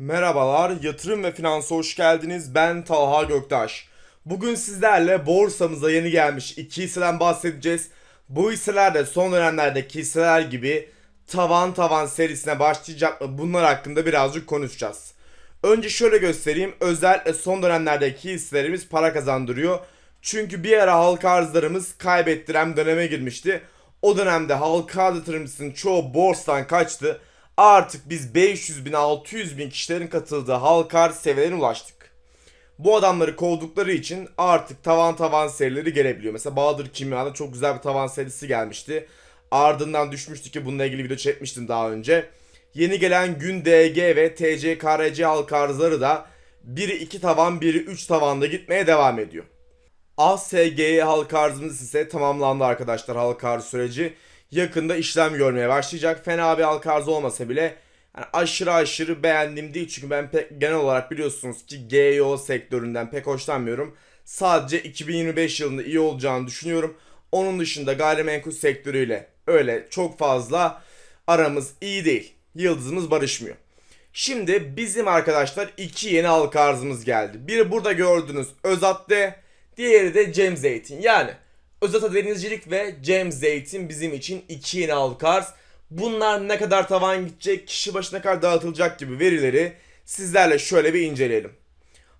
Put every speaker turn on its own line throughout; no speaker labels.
Merhabalar, yatırım ve finansa hoş geldiniz. Ben Talha Göktaş. Bugün sizlerle borsamıza yeni gelmiş iki hisseden bahsedeceğiz. Bu hisseler de son dönemlerdeki hisseler gibi tavan tavan serisine başlayacak mı? Bunlar hakkında birazcık konuşacağız. Önce şöyle göstereyim. Özellikle son dönemlerdeki hisselerimiz para kazandırıyor. Çünkü bir ara halka arzlarımız kaybettiren döneme girmişti. O dönemde halka yatırımcısının çoğu borsadan kaçtı. Artık biz 500 bin 600 bin kişilerin katıldığı halka arz ulaştık. Bu adamları kovdukları için artık tavan tavan serileri gelebiliyor. Mesela Bahadır Kimya'da çok güzel bir tavan serisi gelmişti. Ardından düşmüştü ki bununla ilgili video çekmiştim daha önce. Yeni gelen Gün DG ve TCKRC halka arzları da biri 2 tavan biri 3 tavanda gitmeye devam ediyor. ASG'ye halka arzımız ise tamamlandı arkadaşlar halka arz süreci. Yakında işlem görmeye başlayacak. Fena bir halka arz olmasa bile yani aşırı aşırı beğendiğim değil. Çünkü ben pek genel olarak biliyorsunuz ki GEO sektöründen pek hoşlanmıyorum. Sadece 2025 yılında iyi olacağını düşünüyorum. Onun dışında gayrimenkul sektörüyle öyle çok fazla aramız iyi değil. Yıldızımız barışmıyor. Şimdi bizim arkadaşlar iki yeni halka arzımız geldi. Biri burada gördüğünüz Özat'te, diğeri de Cem Zeytin. Yani Özata Denizcilik ve Cem Zeytin bizim için iki yeni halka arz. Bunlar ne kadar tavan gidecek, kişi başına kadar dağıtılacak gibi verileri sizlerle şöyle bir inceleyelim.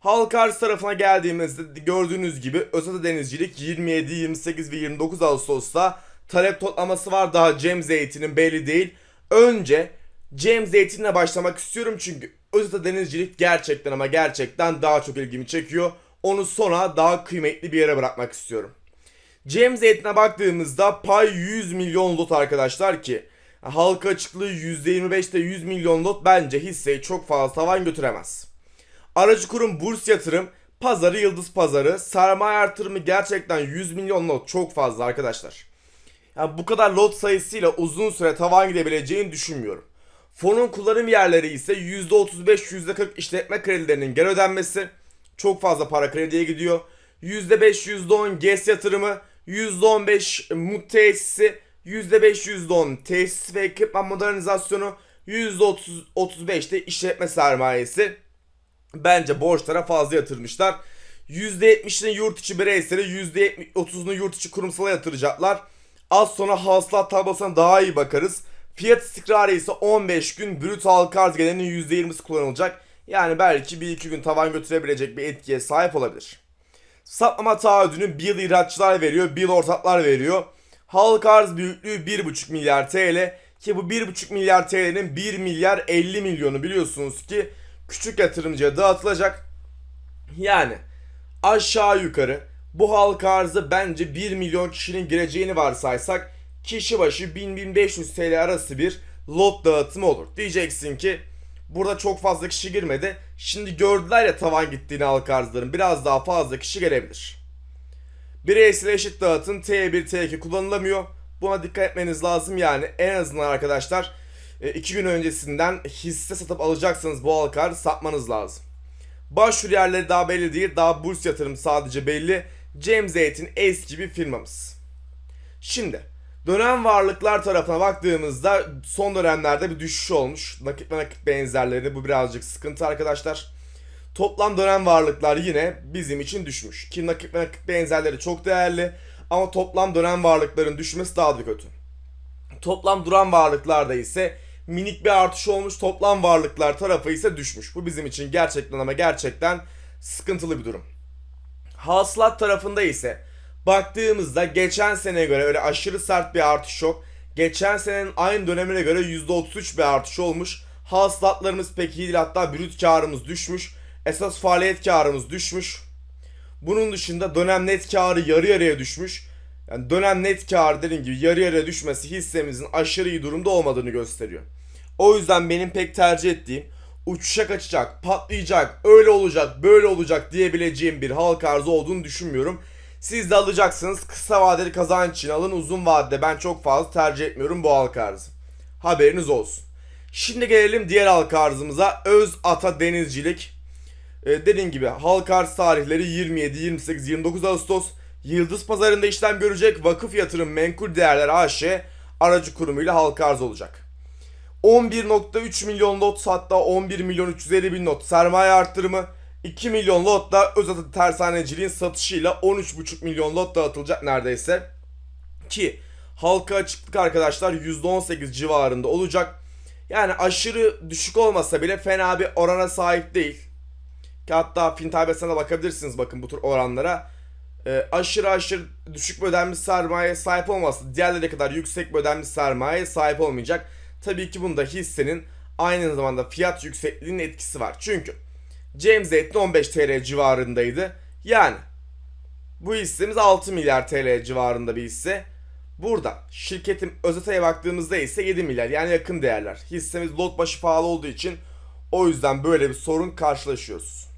Halka arz tarafına geldiğimizde gördüğünüz gibi Özata Denizcilik 27, 28 ve 29 Ağustos'ta talep toplaması var. Daha Cem Zeytin'in belli değil. Önce Cem Zeytin'le başlamak istiyorum çünkü Özata Denizcilik gerçekten ama gerçekten daha çok ilgimi çekiyor. Onu sona daha kıymetli bir yere bırakmak istiyorum. Cem Zeytin'e baktığımızda pay 100 milyon lot arkadaşlar ki halka açıklığı %25'te 100 milyon lot bence hisseyi çok fazla tavan götüremez. Aracı kurum burs yatırım, pazarı yıldız pazarı, sermaye artırımı gerçekten 100 milyon lot çok fazla arkadaşlar. Yani bu kadar lot sayısıyla uzun süre tavan gidebileceğini düşünmüyorum. Fonun kullanım yerleri ise %35 %40 işletme kredilerinin geri ödenmesi, çok fazla para krediye gidiyor. %5 %10 GES yatırımı, %15 mut tesisi, %5 %10 tesis ve ekipman modernizasyonu, %30 35 de işletme sermayesi. Bence borçlara fazla yatırmışlar. %70'ini yurt içi bireysele, %30'unu yurt içi kurumsala yatıracaklar. Az sonra hasılat tablosuna daha iyi bakarız. Fiyat istikrarı ise 15 gün brüt halka arz gelenin %20'si kullanılacak. Yani belki 1-2 gün tavan götürebilecek bir etkiye sahip olabilir. Satlama taahhüdünü bir yıl veriyor, bir ortaklar veriyor. Halka arz büyüklüğü 1,5 milyar TL ki bu 1,5 milyar TL'nin 1 milyar 50 milyonu biliyorsunuz ki küçük yatırımcıya dağıtılacak. Yani aşağı yukarı bu halka arzı bence 1 milyon kişinin gireceğini varsaysak kişi başı 1000-1500 TL arası bir lot dağıtımı olur. Diyeceksin ki burada çok fazla kişi girmedi. Şimdi gördüler ya tavan gittiğini halka arzların biraz daha fazla kişi gelebilir. Bireysel eşit dağıtım T1 T2 kullanılamıyor. Buna dikkat etmeniz lazım yani en azından arkadaşlar 2 gün öncesinden hisse satıp alacaksanız bu halka arz satmanız lazım. Başvuru yerleri daha belli değil. Daha burs yatırım sadece belli. Cem Zeytin eski bir firmamız. Şimdi dönem varlıklar tarafına baktığımızda son dönemlerde bir düşüş olmuş. Nakit ve nakit benzerleri bu birazcık sıkıntı arkadaşlar. Toplam dönem varlıklar yine bizim için düşmüş. Ki nakit ve nakit benzerleri çok değerli ama toplam dönem varlıkların düşmesi daha da kötü. Toplam duran varlıklarda ise minik bir artış olmuş. Toplam varlıklar tarafı ise düşmüş. Bu bizim için gerçekten ama gerçekten sıkıntılı bir durum. Hasılat tarafında ise baktığımızda geçen seneye göre öyle aşırı sert bir artış yok. Geçen senenin aynı dönemine göre %33 bir artış olmuş. Hasılatlarımız pek iyi değil hatta brüt karımız düşmüş. Esas faaliyet karımız düşmüş. Bunun dışında dönem net karı yarı yarıya düşmüş. Yani dönem net kar dediğim gibi yarı yarıya düşmesi hissemizin aşırı iyi durumda olmadığını gösteriyor. O yüzden benim pek tercih ettiğim uçuşa kaçacak, patlayacak, öyle olacak, böyle olacak diyebileceğim bir halka arzı olduğunu düşünmüyorum. Siz de alacaksınız kısa vadeli kazanç için alın uzun vadede ben çok fazla tercih etmiyorum bu halka arzı. Haberiniz olsun. Şimdi gelelim diğer halka arzımıza Öz Ata Denizcilik. Ee, dediğim gibi halka arz tarihleri 27, 28, 29 Ağustos. Yıldız pazarında işlem görecek Vakıf Yatırım Menkul Değerler AŞ aracı kurumuyla halka arz olacak. 11.3 milyon lot hatta 11 milyon 350 bin lot sermaye arttırımı 2 milyon lot da özel tersaneciliğin satışıyla 13.5 milyon lot dağıtılacak neredeyse. Ki halka açıklık arkadaşlar %18 civarında olacak. Yani aşırı düşük olmasa bile fena bir orana sahip değil. Ki hatta Fintabes'e bakabilirsiniz bakın bu tür oranlara. Ee, aşırı aşırı düşük ödenmiş sermayeye sahip olması diğerleri kadar yüksek ödenmiş sermayeye sahip olmayacak. Tabii ki bunda hissenin aynı zamanda fiyat yüksekliğinin etkisi var. Çünkü James Zeytin 15 TL civarındaydı. Yani bu hissemiz 6 milyar TL civarında bir hisse. Burada şirketin özeteye baktığımızda ise 7 milyar yani yakın değerler. Hissemiz lot başı pahalı olduğu için o yüzden böyle bir sorun karşılaşıyoruz.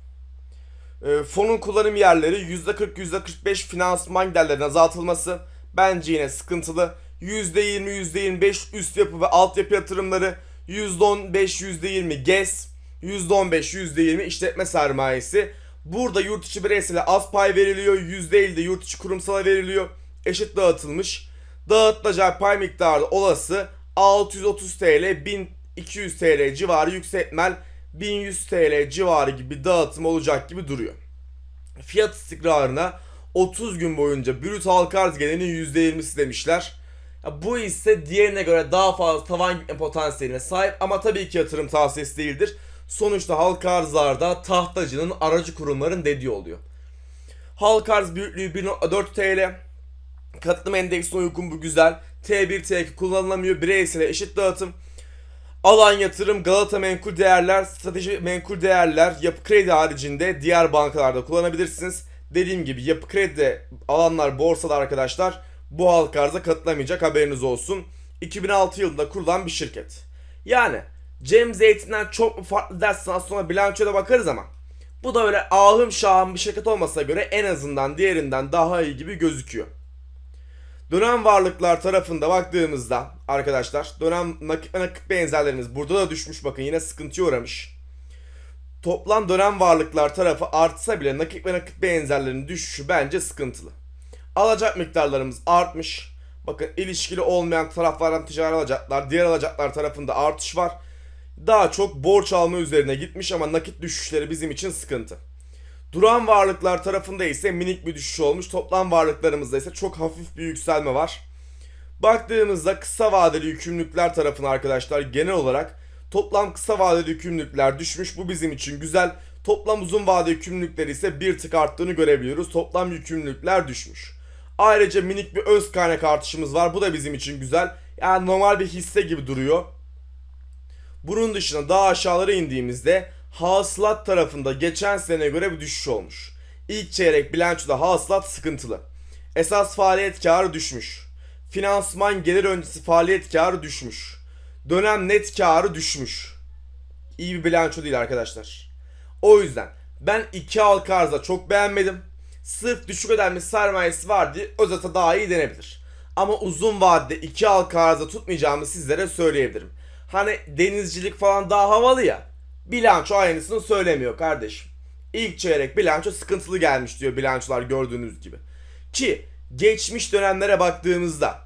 E, fonun kullanım yerleri %40 %45 finansman giderlerinin azaltılması bence yine sıkıntılı. %20 %25 üst yapı ve altyapı yatırımları %15 %20 GES %15 %20 işletme sermayesi. Burada yurt içi bireysele az pay veriliyor. %50 de yurt içi kurumsala veriliyor. Eşit dağıtılmış. Dağıtılacağı pay miktarı olası 630 TL 1200 TL civarı yükseltmel 1100 TL civarı gibi dağıtım olacak gibi duruyor. Fiyat istikrarına 30 gün boyunca brüt halka arz gelirinin %20'si demişler. Ya bu ise diğerine göre daha fazla tavan gitme potansiyeline sahip ama tabii ki yatırım tavsiyesi değildir. Sonuçta halka arzlarda tahtacının aracı kurumların dediği oluyor. Halka arz büyüklüğü 1.4 TL. Katılım endeksine uygun bu güzel. T1 T2 kullanılamıyor. Bireysel eşit dağıtım. Alan yatırım, Galata menkul değerler, strateji menkul değerler, yapı kredi haricinde diğer bankalarda kullanabilirsiniz. Dediğim gibi yapı kredi alanlar borsada arkadaşlar bu halka arıza katılamayacak haberiniz olsun. 2006 yılında kurulan bir şirket. Yani Cem Zeytin'den çok mu farklı dersen az sonra bilançoya bakarız ama bu da öyle ahım şahım bir şirket olmasına göre en azından diğerinden daha iyi gibi gözüküyor. Dönem varlıklar tarafında baktığımızda arkadaşlar dönem nakit nakit benzerlerimiz burada da düşmüş bakın yine sıkıntıya uğramış. Toplam dönem varlıklar tarafı artsa bile nakit ve nakit benzerlerinin düşüşü bence sıkıntılı. Alacak miktarlarımız artmış. Bakın ilişkili olmayan taraflardan ticari alacaklar, diğer alacaklar tarafında artış var. Daha çok borç alma üzerine gitmiş ama nakit düşüşleri bizim için sıkıntı. Duran varlıklar tarafında ise minik bir düşüş olmuş. Toplam varlıklarımızda ise çok hafif bir yükselme var. Baktığımızda kısa vadeli yükümlülükler tarafına arkadaşlar genel olarak toplam kısa vadeli yükümlülükler düşmüş. Bu bizim için güzel. Toplam uzun vadeli yükümlülükler ise bir tık arttığını görebiliyoruz. Toplam yükümlülükler düşmüş. Ayrıca minik bir öz kaynak artışımız var. Bu da bizim için güzel. Yani normal bir hisse gibi duruyor. Bunun dışında daha aşağılara indiğimizde hasılat tarafında geçen seneye göre bir düşüş olmuş. İlk çeyrek bilançoda hasılat sıkıntılı. Esas faaliyet karı düşmüş. Finansman gelir öncesi faaliyet karı düşmüş. Dönem net karı düşmüş. İyi bir bilanço değil arkadaşlar. O yüzden ben iki halka arzda çok beğenmedim. Sırf düşük ödenmiş sermayesi var diye özete daha iyi denebilir. Ama uzun vadede iki halka arzda tutmayacağımı sizlere söyleyebilirim. Hani denizcilik falan daha havalı ya. Bilanço aynısını söylemiyor kardeşim. İlk çeyrek bilanço sıkıntılı gelmiş diyor bilançolar gördüğünüz gibi. Ki geçmiş dönemlere baktığımızda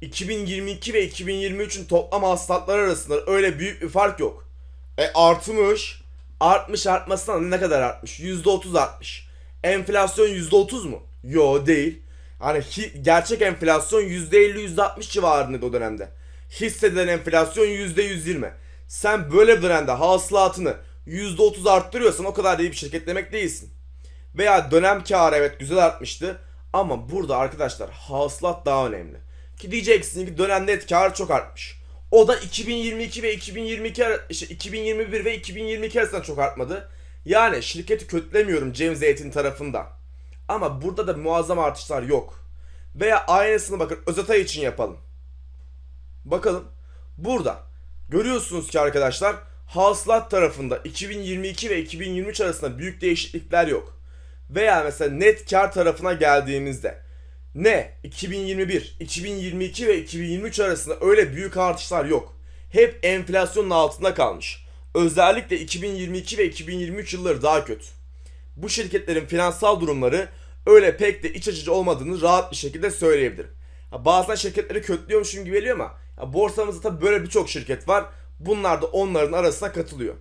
2022 ve 2023'ün toplam hasılatlar arasında öyle büyük bir fark yok. E artmış. Artmış artmasına ne kadar artmış? %30 artmış. Enflasyon %30 mu? Yo değil. Hani gerçek enflasyon %50-%60 civarında o dönemde. Hissedilen enflasyon %120. Sen böyle bir dönemde hasılatını %30 arttırıyorsan o kadar da iyi bir şirket demek değilsin. Veya dönem karı evet güzel artmıştı. Ama burada arkadaşlar hasılat daha önemli. Ki diyeceksin ki dönem net karı çok artmış. O da 2022 ve 2022 ara- işte 2021 ve 2022 arasında çok artmadı. Yani şirketi kötülemiyorum James Zeytin tarafında. Ama burada da muazzam artışlar yok. Veya aynısını bakın Özatay için yapalım. Bakalım. Burada görüyorsunuz ki arkadaşlar hasılat tarafında 2022 ve 2023 arasında büyük değişiklikler yok. Veya mesela net kar tarafına geldiğimizde ne 2021, 2022 ve 2023 arasında öyle büyük artışlar yok. Hep enflasyonun altında kalmış. Özellikle 2022 ve 2023 yılları daha kötü. Bu şirketlerin finansal durumları öyle pek de iç açıcı olmadığını rahat bir şekilde söyleyebilirim. Bazen şirketleri kötülüyormuşum gibi geliyor ama borsamızda tabii böyle birçok şirket var. Bunlar da onların arasına katılıyor.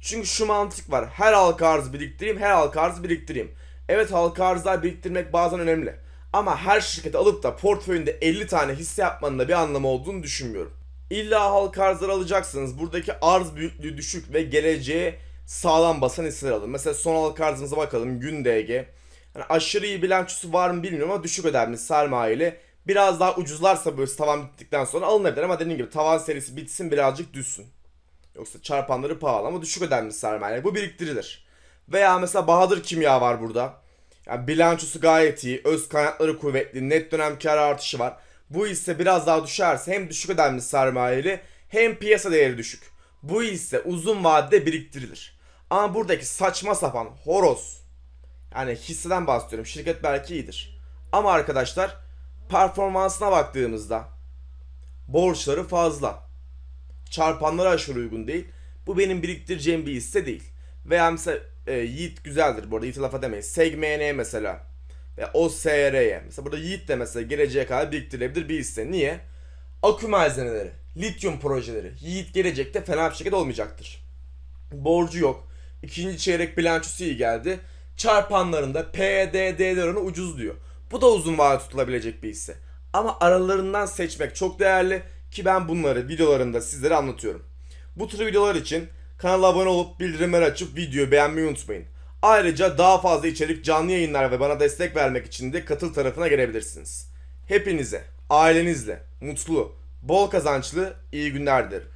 Çünkü şu mantık var. Her halka arz biriktireyim, her halka arz biriktireyim. Evet halka arzlar biriktirmek bazen önemli. Ama her şirketi alıp da portföyünde 50 tane hisse yapmanın da bir anlamı olduğunu düşünmüyorum. İlla halka arzları alacaksınız. Buradaki arz büyüklüğü düşük ve geleceğe sağlam basan hisseler alın. Mesela son halka arzımıza bakalım. Gün. Yani aşırı iyi bilançosu var mı bilmiyorum ama düşük ödemli sermayeli. Biraz daha ucuzlarsa böyle tavan bittikten sonra alınabilir ama dediğim gibi tavan serisi bitsin birazcık düşsün. Yoksa çarpanları pahalı ama düşük ödemli sermaye. Bu biriktirilir. Veya mesela Bahadır Kimya var burada. Yani bilançosu gayet iyi, öz kaynakları kuvvetli, net dönem kar artışı var. Bu hisse biraz daha düşerse hem düşük ödemli sermayeli hem piyasa değeri düşük. Bu hisse uzun vadede biriktirilir. Ama buradaki saçma sapan horoz yani hisseden bahsediyorum. Şirket belki iyidir. Ama arkadaşlar performansına baktığımızda borçları fazla. Çarpanlara aşırı uygun değil. Bu benim biriktireceğim bir hisse değil. Veya mesela e, Yiğit güzeldir bu arada. Yiğit'e lafa demeyin. SegMN mesela. Ve OSR'ye. Mesela burada Yiğit de mesela geleceğe kadar biriktirilebilir bir hisse. Niye? Akü malzemeleri, lityum projeleri. Yiğit gelecekte fena bir şirket olmayacaktır. Borcu yok. İkinci çeyrek bilançosu iyi geldi. Çarpanlarında PDD oranı ucuz diyor. Bu da uzun vade tutulabilecek bir hisse. Ama aralarından seçmek çok değerli ki ben bunları videolarında sizlere anlatıyorum. Bu tür videolar için kanala abone olup bildirimleri açıp videoyu beğenmeyi unutmayın. Ayrıca daha fazla içerik canlı yayınlar ve bana destek vermek için de katıl tarafına gelebilirsiniz. Hepinize, ailenizle, mutlu, bol kazançlı iyi günler dilerim.